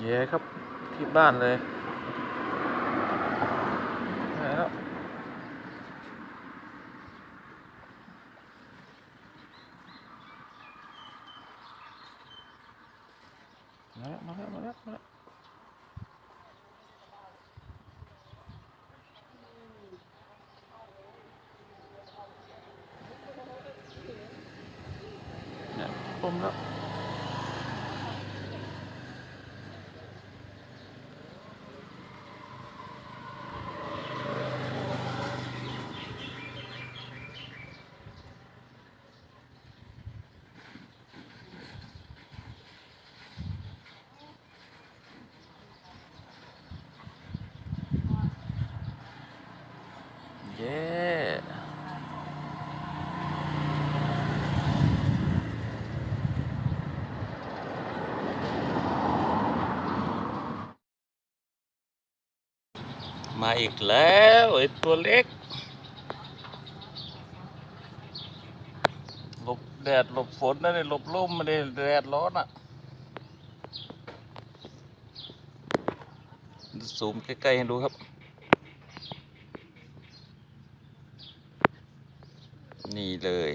เย้ครับที่บ้านเลยไหนแล้วมาแล้วมาแล้วมาแล้วมาแล้วเนี่ผมแล้ว เย้ มาอีกแล้วไอ้ตัวเล็กหลบแดดหลบฝนนะเนี่ยหลบลมมาเนี่ยแดดร้อนอะซูมใกล้ๆให้ดูครับ นี่เลย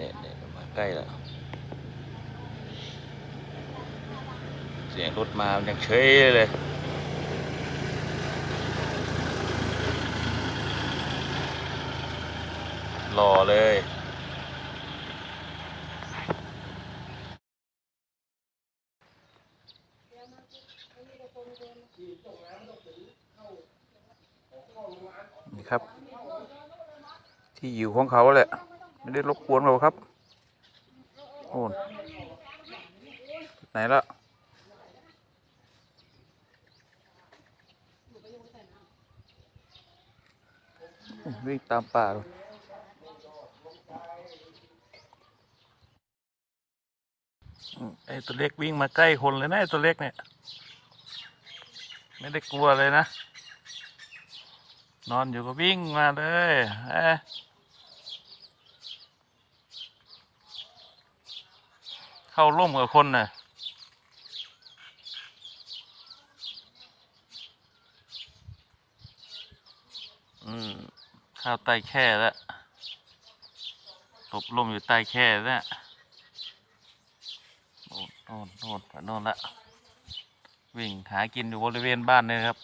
เนี่ยเนี่ยมาใกล้แล้วเสียงรถมามันยังเฉยเลยหล่อเลยนี่ครับ ที่อยู่ของเขาแหละ ไม่ได้รบกวนเราครับ โอ้นไหนละวิ่งตามป่าเลยไอ้ตัวเล็กวิ่งมาใกล้คนเลยนะไอ้ตัวเล็กเนี่ย ไม่ได้กลัวเลยนะ นอนอยู่ก็วิ่งมาเลย เอ๊ เข้าร่มกับคนน่ะอืมข้าวใต้แค่แล้วหลบร่มอยู่ใต้แค่แล้วโน่นโน่นโน่นไปโน่นละวิ่งหากินอยู่บริเวณบ้านเนี่ยครับ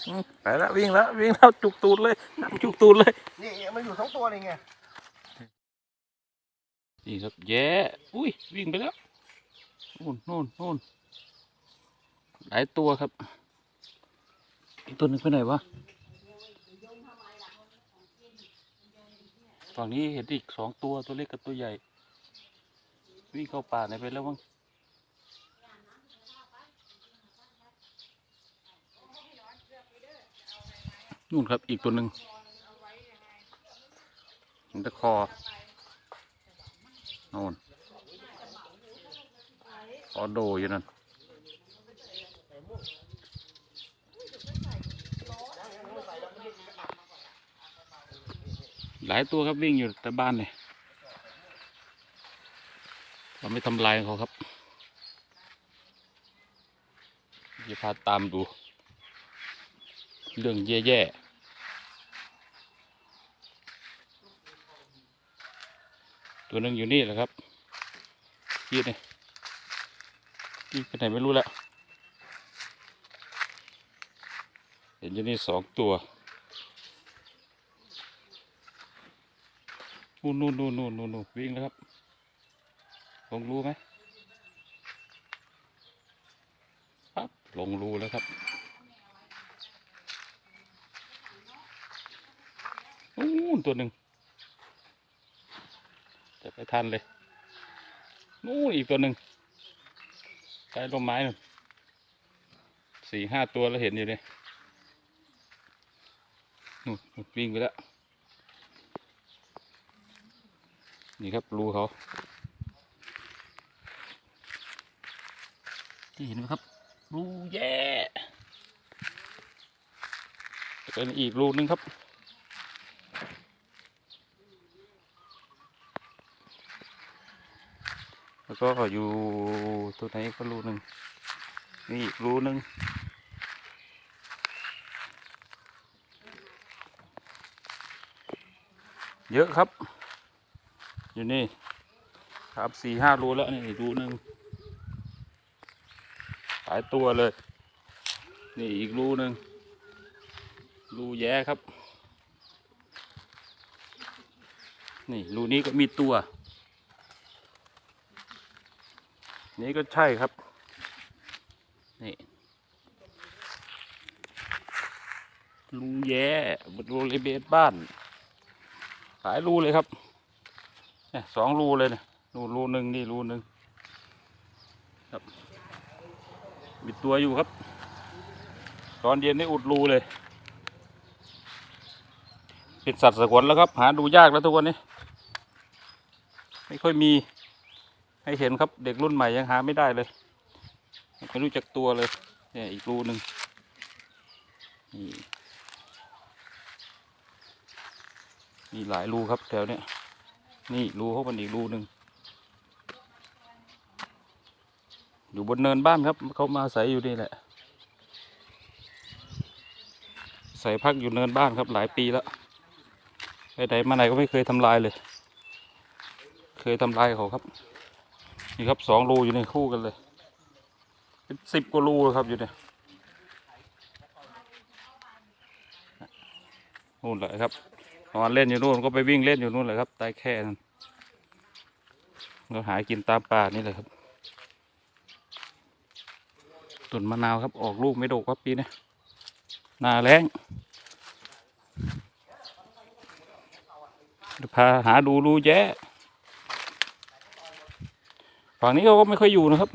อืม ไปแล้ววิ่งแล้ววิ่งแล้วจุกตูดเลยนำจุกตูดเลย นี่มันอยู่สองตัวเลยไง นี่ครับแย่อุ้ยวิ่งไปแล้วนู่นนู่นนู่นหลายตัวครับ อีกตัวหนึ่งไปไหนวะฝั่งนี้เห็นอีกสองตัวตัวเล็กกับตัวใหญ่ วิ่งเข้าป่าไหนไปแล้วมั้ง นู่นครับอีกตัวหนึ่งเห็นตะคอโน่นออโดอยู่นั่นหลายตัวครับวิ่งอยู่แต่บ้านเนี่ยเราไม่ทำลายเขาครับจะพาตามดู เรื่องแย่ๆ ตัวหนึงอยู่นี่แหละครับยีดเนี่ยยีดไปไหนไม่รู้แล้วเห็นอยู่นี่สองตัวนู่นนู่นนู่นนู่นนู่นวิ่งแล้วครับลงรูไหมปั๊บลงรูแล้วครับนู่นตัวหนึ่ง จะไปทันเลยนู่นอีกตัวหนึ่งใต้ร่มไม้นู่นสี่ห้าตัวแล้วเห็นอยู่เนี่ยนู่นนู่นวิ่งไปแล้ว นี่ครับรูเขาที่เห็นไหมครับ รูแย่ เป็นอีกรูนึงครับ แล้ว ก็อยู่ตัวไหนก็รูหนึ่งนี่อีกรูหนึ่งเยอะครับ อยู่นี่ครับสี่ห้ารูแล้วนี่รูหนึ่งหลายตัวเลย นี่อีกรูหนึ่งรูแย้ครับ นี่รูนี้ก็มีตัว นี่ก็ใช่ครับ นี่รูแย่บรูเลเบสบ้าน หลายรูเลยครับเนี่ยสองรูเลยเนี่ยรูรูหนึ่งนี่รูหนึ่งครับมีตัวอยู่ครับ ตอนเย็นนี่อุดรูเลย เป็นสัตว์สงวนแล้วครับ หาดูยากแล้วทุกวันนี้ ไม่ค่อยมี ให้เห็นครับเด็กรุ่นใหม่ยังหาไม่ได้เลยไม่รู้จักตัวเลยเนี่ยอีกรูหนึ่งนี่มีหลายรูครับแถวเนี้ยนี่รูเขาเป็นอีกรูหนึ่งอยู่บนเนินบ้านครับเขามาอาศัยอยู่นี่แหละใส่พักอยู่เนินบ้านครับหลายปีแล้วไปไหนมาไหนก็ไม่เคยทำลายเลย เคยทำลายเขาครับ นี่ครับสองรูอยู่ในคู่กันเลย เป็นสิบกว่ารูครับอยู่เนี่ยนู่นเลยครับนอนเล่นอยู่นู่นก็ไปวิ่งเล่นอยู่นู่นเลยครับใต้แค่นั้นก็หากินตามป่านี่เลยครับต้นมะนาวครับออกลูกไม่ดกครับปีนี้นาแรงเดี๋ยวพาหาดูรูแย่ ฝั่งนี้เขาก็ไม่ค่อยอยู่นะครับ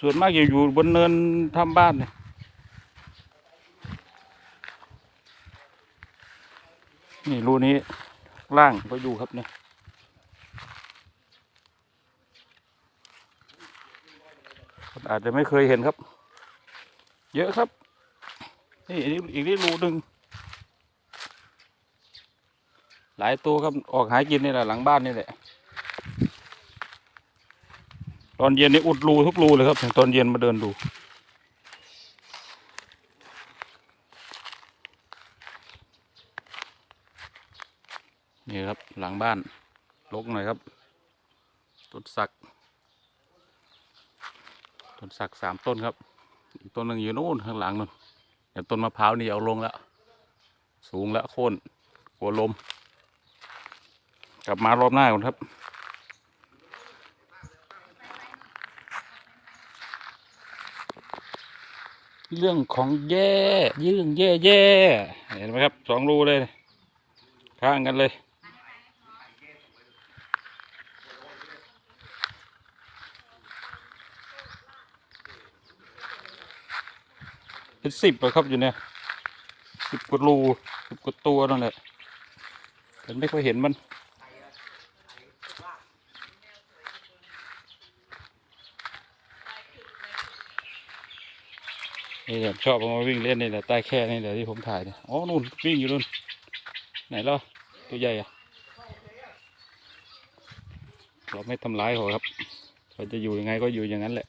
ส่วนมากจะอยู่บนเนินทำบ้านเนี่ยนี่รูนี้ล่างก็อยู่ครับเนี่ยอาจจะไม่เคยเห็นครับ เยอะครับ นี่อีกอีกนี่รูหนึ่งหลายตัวครับออกหากินนี่แหละหลังบ้านนี่แหละ ตอนเย็นนี่อุดรูทุกรูเลยครับตอนเย็นมาเดินดู นี่ครับหลังบ้านลกหน่อยครับต้นสักต้นสักสามต้นครับ อีกต้นหนึ่งอยู่นู่นข้างหลังนู่นแต่ต้นมะพร้าวนี่เอาลงแล้ว สูงแล้วโค่นกลัวลม กลับมารอบหน้าก่อนครับ เรื่องของแย่เรื่องแย่แย่เห็นไหมครับสองรูเลย ข้างกันเลย เป็นสิบอะครับอยู่เนี่ยสิบกว่ารูสิบกว่าตัวนั่นแหละแต่ไม่ค่อยเห็นมัน นี่แหละชอบเอามาวิ่งเล่นนี่แหละใต้แค่นี่แหละที่ผมถ่ายเนี่ยอ๋อนู่นวิ่งอยู่นู่นไหนล่ะตัวใหญ่อะเราไม่ทำร้ายเขาครับเขาจะอยู่ยังไงก็อยู่อย่างนั้นแหละ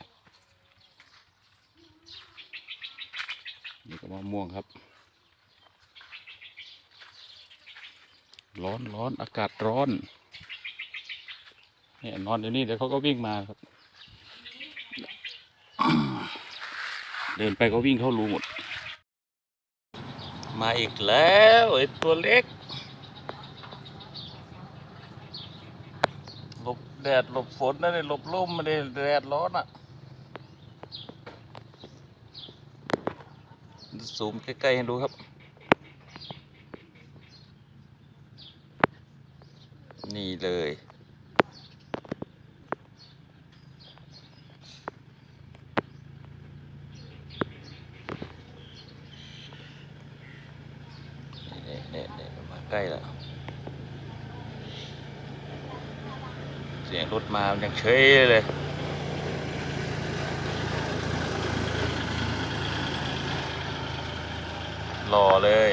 นี่ก็มะม่วงครับ ร้อนร้อนอากาศร้อนเนี่ยนอนอยู่นี่เดี๋ยวเขาก็วิ่งมาครับ เดินไปก็วิ่งเข้ารูหมด มาอีกแล้วไอ้ตัวเล็กหลบแดดหลบฝนนะเนี่ยหลบลมมาเลยแดดร้อนอะซูมใกล้ๆให้ดูครับ นี่เลย เนี่ยเนี่ยมาใกล้แล้ว เสียงรถมามันยังเฉยเลยหล่อเลย